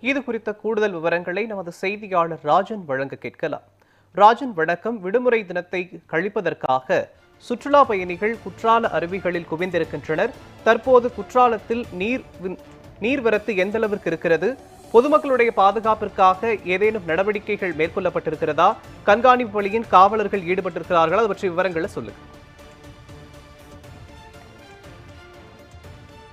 இது குறித்த கூடுதல் விவரங்களை நமது செய்தியாளர் ராஜன் வழங்க கேட்கலாம். ராஜன் வணக்கம். விடுமுறை தினத்தை கழிப்பதற்காக சுற்றுலா பயணிகள் குற்றால அருவிகளில் குவிந்திருக்கின்றனர். தற்போது குற்றாலத்தில் நீர் நீர்வரத்து எந்த அளவிற்கு இருக்கிறது? பொதுமக்களுடைய பாதுகாப்பிற்காக ஏதேனும் நடவடிக்கைகள் மேற்கொள்ளப்பட்டிருக்கிறதா? கண்காணிப்பு பணியின் காவலர்கள் ஈடுபட்டிருக்கிறார்களா? அது பற்றிய விவரங்களை சொல்லுங்கள்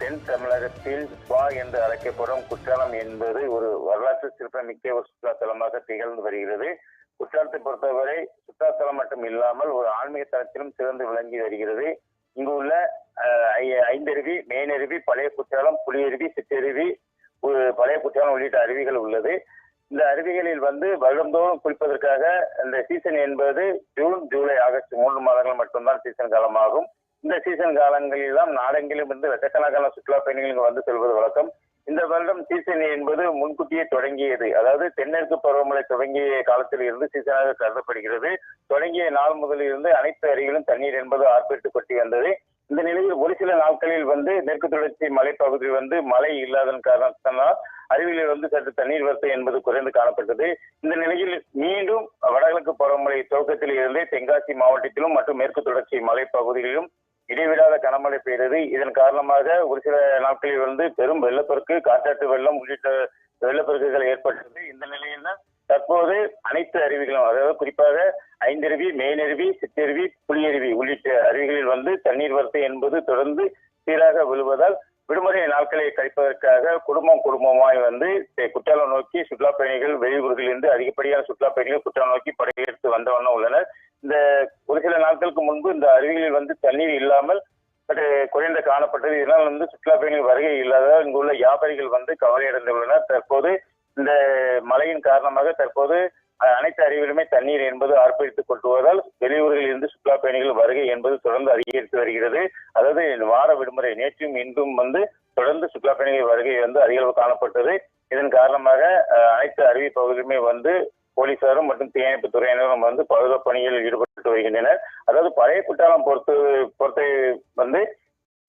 தென் தமிழகத்தில் ஸ்பா என்று அழைக்கப்படும் குற்றாலம் என்பது ஒரு வரலாற்று சிறப்புமிக்க ஒரு சுற்றுலாத்தலமாக திகழ்ந்து வருகிறது. குற்றாலத்தை பொறுத்தவரை சுற்றுலாத்தலம் மட்டும் இல்லாமல் ஒரு ஆன்மீக தளத்திலும் சிறந்து விளங்கி வருகிறது. இங்கு உள்ள ஐ- ஐந்தருவி மேனருவி பழைய குற்றாலம் புலியருவி சிற்றருவி ஒரு பழைய குற்றாலம் உள்ளிட்ட அருவிகள் உள்ளது. இந்த அருவிகளில் வந்து வருடந்தோறும் குளிப்பதற்காக இந்த சீசன் என்பது ஜூன் ஜூலை ஆகஸ்ட் மூன்று மாதங்கள் மட்டும்தான் சீசன் காலமாகும். இந்த சீசன் காலங்களிலாம் நாடெங்கிலும் இருந்து லட்சக்கணக்கான சுற்றுலா பயணிகள் வந்து செல்வது வழக்கம். இந்த வருடம் சீசன் என்பது முன்கூட்டியே தொடங்கியது. அதாவது தென்மேற்கு பருவமழை தொடங்கிய காலத்தில் இருந்து சீசனாக கருதப்படுகிறது. தொடங்கிய நாள் முதலில் இருந்து அனைத்து அருகிலும் தண்ணீர் என்பது ஆர்ப்பரித்து கொட்டி வந்தது. இந்த நிலையில் ஒரு சில நாட்களில் வந்து மேற்கு தொடர்ச்சி மலைப்பகுதியில் வந்து மழை இல்லாதன் காரணத்தினால் அருவியில் வந்து சற்று தண்ணீர் வரத்து என்பது குறைந்து காணப்பட்டது. இந்த நிலையில் மீண்டும் வடகிழக்கு பருவமழை துவக்கத்தில் இருந்தே தென்காசி மாவட்டத்திலும் மற்றும் மேற்கு தொடர்ச்சி மலைப்பகுதிகளிலும் இடைவிடாத கனமழை பெய்தது. இதன் காரணமாக ஒரு சில நாட்களில் வந்து பெரும் வெள்ளப்பெருக்கு காற்றாற்று வெள்ளம் உள்ளிட்ட வெள்ளப்பெருக்குகள் ஏற்பட்டது. இந்த நிலையில் தற்போது அனைத்து அருவிகளும் அதாவது குறிப்பாக ஐந்தருவி மேனருவி சிற்றருவி புளியருவி உள்ளிட்ட அருவிகளில் வந்து தண்ணீர் வரத்து என்பது தொடர்ந்து சீராக விழுவதால் விடுமுறை நாட்களை கழிப்பதற்காக குடும்பம் குடும்பமாய் வந்து குற்றாலம் நோக்கி சுற்றுலா பயணிகள் வெளியூர்களில் இருந்து அதிகப்படியான சுற்றுலா பயணிகள் குற்றாலம் நோக்கி படையெடுத்து வந்த வண்ணம் உள்ளனர். இந்த ஒரு சில நாட்களுக்கு முன்பு இந்த அருவிகளில் வந்து தண்ணீர் இல்லாமல் குறைந்த காணப்பட்டது. இதனால் வந்து சுற்றுலா பயணிகள் வருகை இல்லாததால் இங்குள்ள வியாபாரிகள் வந்து கவலையடைந்துள்ளனர். தற்போது இந்த மழையின் காரணமாக தற்போது அனைத்து அருவிகளுமே தண்ணீர் என்பது ஆர்ப்பரித்துக் கொண்டுவதால் வெளியூர்களில் இருந்து சுற்றுலா பயணிகள் வருகை என்பது தொடர்ந்து அதிகரித்து வருகிறது. அதாவது வார விடுமுறை நேற்றும் இன்றும் வந்து தொடர்ந்து சுற்றுலா பயணிகள் வருகை வந்து அதிகளவு காணப்பட்டது. இதன் காரணமாக அனைத்து அருவி பகுதியுமே வந்து போலீசாரும் மற்றும் தீயணைப்பு துறையினரும் வந்து பாதுகாப்பு பணியில் ஈடுபட்டு வருகின்றனர். அதாவது பழைய குற்றாலம் பொறுத்து பொறுத்த வந்து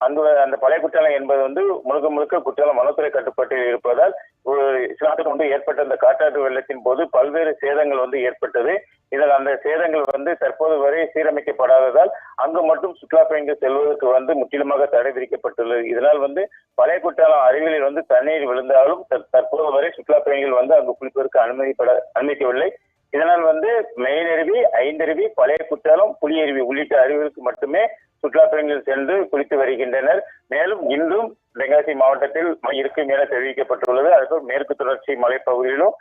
அங்கு அந்த பழைய குற்றாலம் என்பது வந்து முழுக்க முழுக்க குற்றாலம் வனத்துறை கட்டுப்பாட்டில் இருப்பதால் ஒரு சில வந்து ஏற்பட்ட அந்த காட்டாற்று வெள்ளத்தின் போது பல்வேறு சேதங்கள் வந்து ஏற்பட்டது. இதில் அந்த சேதங்கள் வந்து தற்போது வரை சீரமைக்கப்படாததால் அங்கு மட்டும் சுற்றுலா பயணிகள் செல்வதற்கு வந்து முற்றிலுமாக தடை விதிக்கப்பட்டுள்ளது. இதனால் வந்து பழைய குற்றாலம் அருவிகளில் வந்து தண்ணீர் விழுந்தாலும் தற்போது வரை சுற்றுலா பயணிகள் வந்து அங்கு குளிப்பதற்கு அனுமதிப்பட அனுமதிக்கவில்லை. இதனால் வந்து மெயினருவி ஐந்தருவி பழைய குற்றாலம் புலியருவி உள்ளிட்ட அருவிகளுக்கு மட்டுமே சுற்றுலா பயணிகள் சென்று குளித்து வருகின்றனர். மேலும் இன்றும் தென்காசி மாவட்டத்தில் மழை இருக்கும் என தெரிவிக்கப்பட்டுள்ளது. அதுபோல் மேற்கு தொடர்ச்சி மலைப்பகுதியிலும்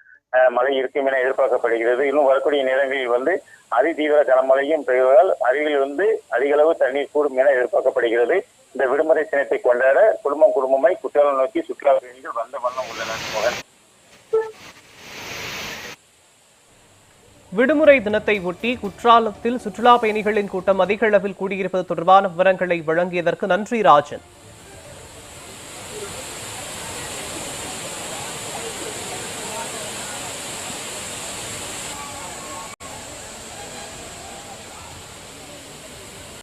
மழை இருக்கும் என எதிர்பார்க்கப்படுகிறது. இன்னும் வரக்கூடிய நேரங்களில் வந்து அதிதீவிர கனமழையும் பெய்வதால் அருகில் வந்து அதிக அளவு தண்ணீர் கூடும் என எதிர்பார்க்கப்படுகிறது. இந்த விடுமுறை தினத்தை கொண்டாட குடும்பம் குடும்பமாய் குற்றாலம் நோக்கி சுற்றுலா பயணிகள் வந்த வண்ணம் உள்ளனர் விடுமுறை தினத்தை ஒட்டி குற்றாலத்தில் சுற்றுலா பயணிகளின் கூட்டம் அதிக அளவில் கூடியிருப்பது தொடர்பான விவரங்களை வழங்கியதற்கு நன்றி ராஜன்.